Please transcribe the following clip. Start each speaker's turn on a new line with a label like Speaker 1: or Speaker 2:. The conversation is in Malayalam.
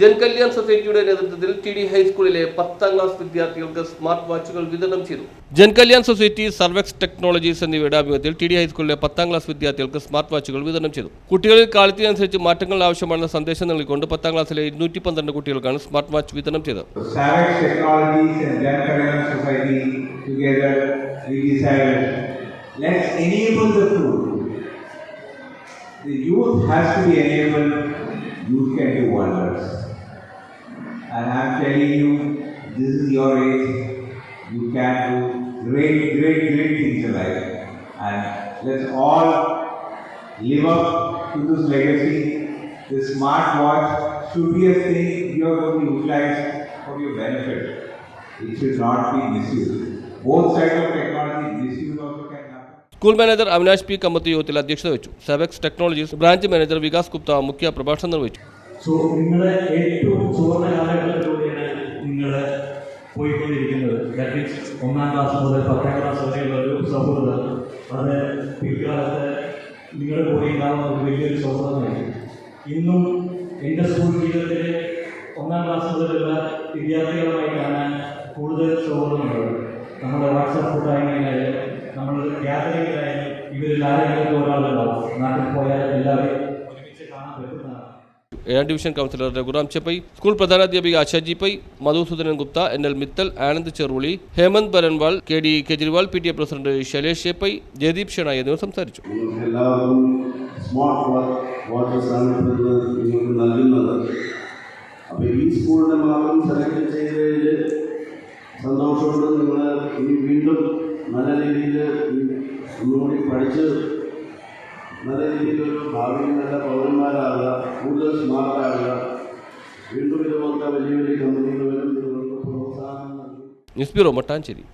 Speaker 1: Jankalyan സൊസൈറ്റിയുടെ നേതൃത്വത്തിൽ ടി ഡി ഹൈസ്കൂളിലെ പത്താം ക്ലാസ് വിദ്യാർത്ഥികൾക്ക് സ്മാർട്ട് വാച്ചുകൾ വിതരണം ചെയ്തു. ജൻകല്യാൺ സൊസൈറ്റി സർവെക്സ് ടെക്നോളജീസ് എന്നിവയുടെ ആഭിമുഖ്യത്തിൽ ടി ഡി ഹൈസ്കൂളിലെ പത്താം ക്ലാസ് വിദ്യാർത്ഥികൾക്ക് സ്മാർട്ട് വാച്ചുകൾ വിതരണം ചെയ്തു. കുട്ടികളിൽ കാലത്തിനനുസരിച്ച് മാറ്റങ്ങൾ ആവശ്യമാണെന്ന സന്ദേശം നൽകിക്കൊണ്ട് പത്താം ക്ലാസ്സിലെ ഇരുന്നൂറ്റി പന്ത്രണ്ട് കുട്ടികൾക്കാണ് സ്മാർട്ട് വാച്ച് വിതരണം ചെയ്തത്.
Speaker 2: let's can do wonders. And I'm telling you, this is your age, you can do great, great, great things in life. And let's all live up to this legacy. The smartwatch should be a thing you are going to utilize for your benefit. It should not be misused. Both sides of technology, misuse also can happen.
Speaker 1: School manager Avinash P Kamath യോഗത്തിൽ അധ്യക്ഷത വെച്ചു സെവക്സ് technologies branch manager Vikas Gupta മുഖ്യ പ്രഭാഷണം നിർവഹിച്ചു
Speaker 3: സോ നിങ്ങളുടെ ഏറ്റവും സുവർണ കാലഘട്ടത്തിലൂടെയാണ് നിങ്ങൾ പോയിക്കൊണ്ടിരിക്കുന്നത്. ദാറ്റ് മീൻസ് ഒന്നാം ക്ലാസ് മുതൽ പത്താം ക്ലാസ് വരെയുള്ള ഒരു സൗഹൃദം. അത് പിൽക്കാലത്ത് നിങ്ങളുടെ പോയി ഉണ്ടാകുന്ന ഒരു വലിയൊരു സൗഹൃദമായിരിക്കും ഇന്നും എന്റെ സ്കൂൾ ജീവിതത്തിലെ ഒന്നാം ക്ലാസ് മുതലുള്ള വിദ്യാർത്ഥികളുമായി കാണാൻ കൂടുതൽ സൗഹൃദമുള്ളത് നമ്മുടെ വാട്സാപ്പ് കൂട്ടായ്മയിലായാലും നമ്മൾ ഗ്യാതറിങ്ങിലായാലും ഇവരിൽ ആരെങ്കിലും ഒരാളുണ്ടാവും. നാട്ടിൽ പോയാൽ എല്ലാവരും
Speaker 1: ഏഴാം division councillor Raghuram Cheppai school പ്രധാനാധ്യാപിക Asha G Pai Madhusudanan Gupta N L Mittal Anand Cheruli Hemant Baranwal K D Kejriwal P T A president Shailesh Cheppai Jayadeep Shenoy എന്നിവർ സംസാരിച്ചു.
Speaker 4: അപ്പോൾ ഈ സ്കൂളിനെ മാത്രം സെലക്ട് ചെയ്തതിൽ സന്തോഷമുണ്ട്. നിങ്ങൾ ഇനി വീണ്ടും നല്ല രീതിയിൽ ഒന്നുകൂടി പഠിച്ച് നല്ല രീതിയിലൊരു ഭാവിയിൽ നല്ല പൗരന്മാരാകുക കൂടുതൽ സ്മാർട്ടാകുക. വീണ്ടും ഇതുപോലത്തെ വലിയ വലിയ കമ്പനികൾ വരും
Speaker 1: ന്യൂസ് ബ്യൂറോ മട്ടാഞ്ചേരി.